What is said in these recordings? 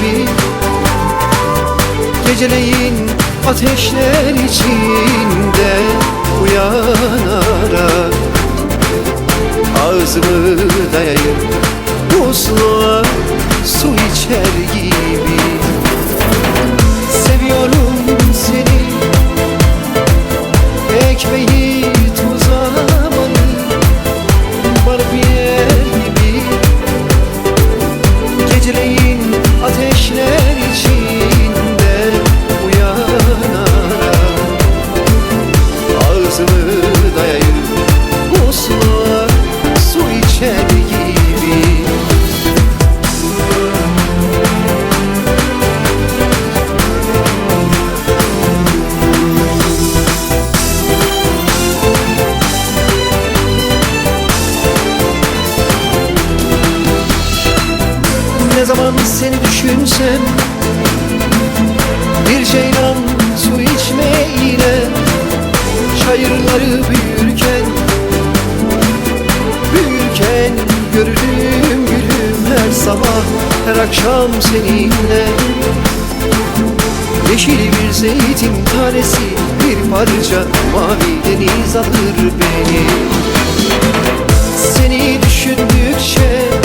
gibi. Geceleyin ateşler içinde Uyanarak Ağzımı dayayıp Musluğa su içer gibi Ne zaman seni düşünsem Bir ceylan su içmeyle Çayırları büyürken Büyürken görürüm gülüm her sabah Her akşam seninle. Yeşil bir zeytin tanesi Bir parça mavi deniz alır beni. Seni düşündükçe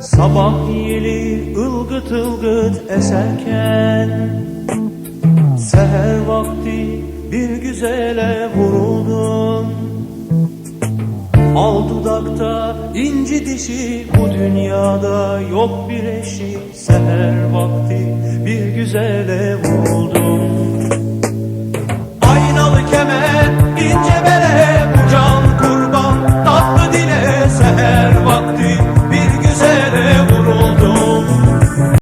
Sabah yeli ılgıt ılgıt eserken Seher vakti bir güzele vuruldum Al dudakta inci dişi bu dünyada yok bir eşi. Seher vakti bir güzele vuruldum